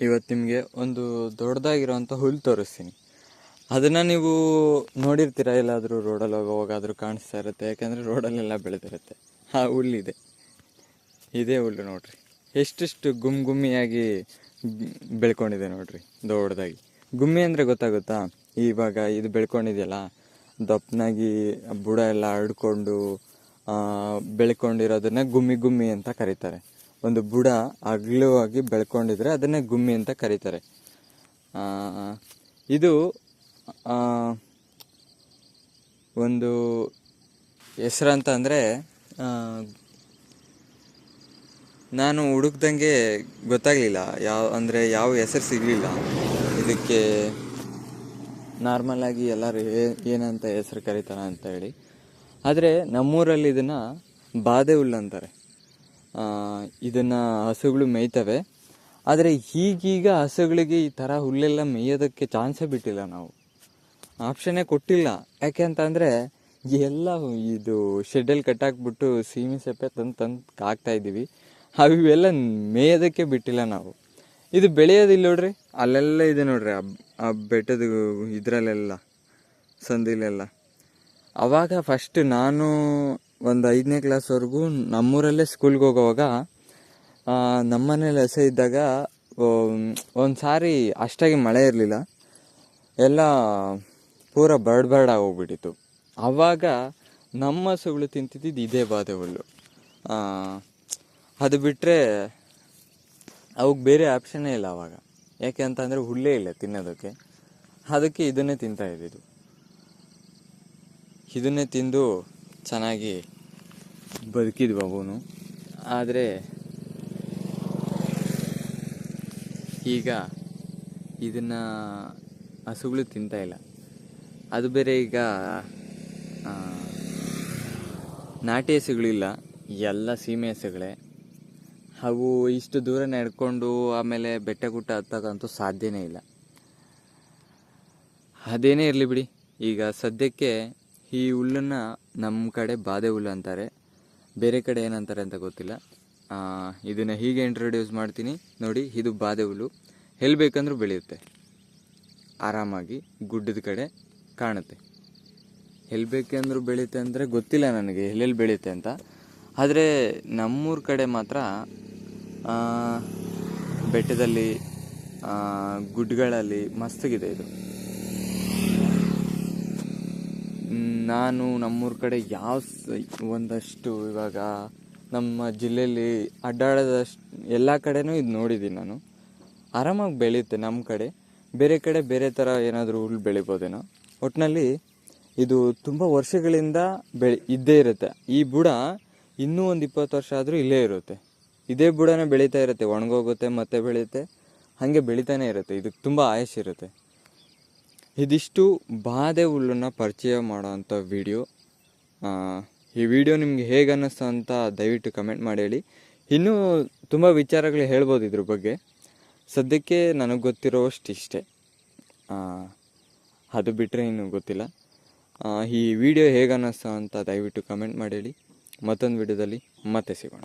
ಇವತ್ತು ನಿಮಗೆ ಒಂದು ದೊಡ್ಡದಾಗಿರೋವಂಥ ಹುಲ್ಲು ತೋರಿಸ್ತೀನಿ. ಅದನ್ನು ನೀವು ನೋಡಿರ್ತೀರ? ಎಲ್ಲಾದರೂ ರೋಡಲ್ಲಿ ಹೋಗೋವಾಗಾದರೂ ಕಾಣಿಸ್ತಾ ಇರುತ್ತೆ. ಯಾಕೆಂದರೆ ರೋಡಲ್ಲೆಲ್ಲ ಬೆಳೆದಿರುತ್ತೆ. ಆ ಹುಲ್ಲಿದೆ ಇದೇ. ಹುಲ್ಲು ನೋಡಿರಿ. ಎಷ್ಟೆಷ್ಟು ಗುಮ್ ಗುಮ್ಮಿಯಾಗಿ ಬೆಳ್ಕೊಂಡಿದೆ ನೋಡಿರಿ ದೊಡ್ಡದಾಗಿ. ಗುಮ್ಮಿ ಅಂದರೆ ಗೊತ್ತಾಗುತ್ತಾ? ಇವಾಗ ಇದು ಬೆಳ್ಕೊಂಡಿದೆಯಲ್ಲ? ದಪ್ಪನಾಗಿ ಬುಡ ಎಲ್ಲ ಹರಡ್ಕೊಂಡು ಬೆಳ್ಕೊಂಡಿರೋದನ್ನ ಗುಮ್ಮಿ ಗುಮ್ಮಿ ಅಂತ ಕರೀತಾರೆ. ಒಂದು ಬುಡ ಅಗಲವಾಗಿ ಬೆಳ್ಕೊಂಡಿದ್ರೆ ಅದನ್ನೇ ಗುಮ್ಮಿ ಅಂತ ಕರೀತಾರೆ. ಇದು ಒಂದು ಹೆಸರಂತ ಅಂದರೆ ನಾನು ಹುಡುಕ್ದಂಗೆ ಗೊತ್ತಾಗಲಿಲ್ಲ. ಯಾವ, ಅಂದರೆ ಯಾವ ಹೆಸರು ಸಿಗಲಿಲ್ಲ. ಇದಕ್ಕೆ ನಾರ್ಮಲಾಗಿ ಎಲ್ಲರೂ ಏನಂತ ಹೆಸರು ಕರೀತಾರ ಅಂತ ಹೇಳಿ. ಆದರೆ ನಮ್ಮೂರಲ್ಲಿ ಇದನ್ನು ಬಾದೆ ಹುಲ್ಲು ಅಂತಾರೆ. ಇದನ್ನ ಹಸುಗಳು ಮೇಯ್ತವೆ. ಆದರೆ ಈಗೀಗ ಹಸುಗಳಿಗೆ ಈ ಥರ ಹುಲ್ಲೆಲ್ಲ ಮೇಯೋದಕ್ಕೆ ಚಾನ್ಸೇ ಬಿಟ್ಟಿಲ್ಲ ನಾವು. ಆಪ್ಷನ್ನೇ ಕೊಟ್ಟಿಲ್ಲ. ಯಾಕೆ ಅಂತಂದರೆ ಎಲ್ಲ ಇದು ಶೆಡ್ಡಲ್ಲಿ ಕಟ್ಟಾಕ್ಬಿಟ್ಟು ಸೀಮೆ ಸೆಪ್ಪೆ ತಂದು ತಂದು ಹಾಕ್ತಾ ಇದ್ದೀವಿ. ಅವು ಇವೆಲ್ಲ ಮೇಯೋದಕ್ಕೆ ಬಿಟ್ಟಿಲ್ಲ ನಾವು. ಇದು ಬೆಳೆಯೋದಿಲ್ಲ ನೋಡ್ರಿ. ಅಲ್ಲೆಲ್ಲ ಇದೆ ನೋಡ್ರಿ. ಆ ಬೆಟ್ಟದ ಇದರಲ್ಲೆಲ್ಲ, ಸಂದಿಲೆಲ್ಲ. ಅವಾಗ ಫಸ್ಟ್ ನಾನು ಒಂದು ಐದನೇ ಕ್ಲಾಸ್ವರೆಗೂ ನಮ್ಮೂರಲ್ಲೇ ಸ್ಕೂಲ್ಗೆ ಹೋಗೋವಾಗ ನಮ್ಮನೇಲಿ ಹಸೆ ಇದ್ದಾಗ ಒಂದು ಸಾರಿ ಅಷ್ಟಾಗಿ ಮಳೆ ಇರಲಿಲ್ಲ. ಎಲ್ಲ ಪೂರ ಬರ್ಡ್ ಬರ್ಡ್ ಆಗೋಗ್ಬಿಟ್ಟಿತ್ತು. ಆವಾಗ ನಮ್ಮ ಹಸುಗಳು ತಿಂತಿದ್ದು ಇದೇ ಬಾದೆ ಹುಲ್ಲು. ಅದು ಬಿಟ್ಟರೆ ಅವಕ್ಕೆ ಬೇರೆ ಆಪ್ಷನ್ನೇ ಇಲ್ಲ ಅವಾಗ. ಯಾಕೆ ಅಂತಂದರೆ ಹುಲ್ಲೇ ಇಲ್ಲ ತಿನ್ನೋದಕ್ಕೆ. ಅದಕ್ಕೆ ಇದನ್ನೇ ತಿಂತಾ ಇದ್ದಿದ್ದು. ಇದನ್ನೇ ತಿಂದು ಚೆನ್ನಾಗಿ ಬದುಕಿದ್ವು ಅವನು. ಆದರೆ ಈಗ ಇದನ್ನು ಹಸುಗಳು ತಿಂತಾ ಇಲ್ಲ. ಅದು ಬೇರೆ ಈಗ ನಾಟಿ ಹಸುಗಳಿಲ್ಲ ಎಲ್ಲ ಸೀಮೆ ಹಸುಗಳೇ. ಅವು ಇಷ್ಟು ದೂರ ನಡ್ಕೊಂಡು ಆಮೇಲೆ ಬೆಟ್ಟ ಗುಟ್ಟ ಹತ್ತಕ್ಕಂತೂ ಸಾಧ್ಯನೇ ಇಲ್ಲ. ಅದೇನೇ ಇರಲಿ ಬಿಡಿ ಈಗ ಸದ್ಯಕ್ಕೆ ಈ ಹುಲ್ಲನ್ನು ನಮ್ಮ ಕಡೆ ಬಾದೆ ಹುಲ್ಲು ಅಂತಾರೆ. ಬೇರೆ ಕಡೆ ಏನಂತಾರೆ ಅಂತ ಗೊತ್ತಿಲ್ಲ. ಇದನ್ನು ಹೀಗೆ ಇಂಟ್ರೊಡ್ಯೂಸ್ ಮಾಡ್ತೀನಿ. ನೋಡಿ, ಇದು ಬಾದೆ ಹುಲ್ಲು. ಎಲ್ಲಿ ಬೇಕಂದ್ರೂ ಬೆಳೆಯುತ್ತೆ. ಆರಾಮಾಗಿ ಗುಡ್ಡದ ಕಡೆ ಕಾಣುತ್ತೆ. ಎಲ್ಲಿ ಬೇಕೆಂದ್ರೂ ಬೆಳೆಯುತ್ತೆ ಅಂದರೆ ಗೊತ್ತಿಲ್ಲ ನನಗೆ ಎಲ್ಲೆಲ್ಲಿ ಬೆಳೆಯುತ್ತೆ ಅಂತ. ಆದರೆ ನಮ್ಮೂರ ಕಡೆ ಮಾತ್ರ ಬೆಟ್ಟದಲ್ಲಿ ಗುಡ್ಡಗಳಲ್ಲಿ ಮಸ್ತಗಿದೆ ಇದು. ನಾನು ನಮ್ಮೂರ ಕಡೆ ಯಾವ ಒಂದಷ್ಟು ಇವಾಗ ನಮ್ಮ ಜಿಲ್ಲೆಯಲ್ಲಿ ಅಡ್ಡಾಡೋದಷ್ಟು, ಎಲ್ಲ ಕಡೆನೂ ಇದು ನೋಡಿದ್ದೀನಿ ನಾನು. ಆರಾಮಾಗಿ ಬೆಳೆಯುತ್ತೆ ನಮ್ಮ ಕಡೆ. ಬೇರೆ ಕಡೆ ಬೇರೆ ಥರ ಏನಾದರೂ ಹುಲ್ಲು ಬೆಳಿಬೋದೇನೋ. ಒಟ್ಟಿನಲ್ಲಿ ಇದು ತುಂಬ ವರ್ಷಗಳಿಂದ ಬೆಳೆ, ಇದ್ದೇ ಇರುತ್ತೆ. ಈ ಬುಡ ಇನ್ನೂ ಒಂದು ಇಪ್ಪತ್ತು ವರ್ಷ ಆದರೂ ಇಲ್ಲೇ ಇರುತ್ತೆ. ಇದೇ ಬುಡನೇ ಬೆಳೀತಾ ಇರುತ್ತೆ. ಒಣಗೋಗುತ್ತೆ, ಮತ್ತೆ ಬೆಳೆಯುತ್ತೆ. ಹಾಗೆ ಬೆಳೀತಾನೆ ಇರುತ್ತೆ. ಇದಕ್ಕೆ ತುಂಬ ಆಯುಷ್ ಇರುತ್ತೆ. ಇದಿಷ್ಟು ಬಾದೆ ಹುಲ್ಲನ್ನು ಪರಿಚಯ ಮಾಡೋವಂಥ ವಿಡಿಯೋ. ಈ ವಿಡಿಯೋ ನಿಮಗೆ ಹೇಗೆ ಅನ್ನಿಸ್ತು ಅಂತ ದಯವಿಟ್ಟು ಕಮೆಂಟ್ ಮಾಡಿ ಹೇಳಿ. ಇನ್ನೂ ತುಂಬ ವಿಚಾರಗಳು ಹೇಳ್ಬೋದು ಇದ್ರ ಬಗ್ಗೆ. ಸದ್ಯಕ್ಕೆ ನನಗೆ ಗೊತ್ತಿರೋಷ್ಟು ಇಷ್ಟೇ. ಅದು ಬಿಟ್ಟರೆ ಇನ್ನೂ ಗೊತ್ತಿಲ್ಲ. ಈ ವಿಡಿಯೋ ಹೇಗೆ ಅನ್ನಿಸ್ತು ಅಂತ ದಯವಿಟ್ಟು ಕಮೆಂಟ್ ಮಾಡಿ ಹೇಳಿ. ಮತ್ತೊಂದು ವಿಡಿಯೋದಲ್ಲಿ ಮತ್ತೆ ಸಿಗೋಣ.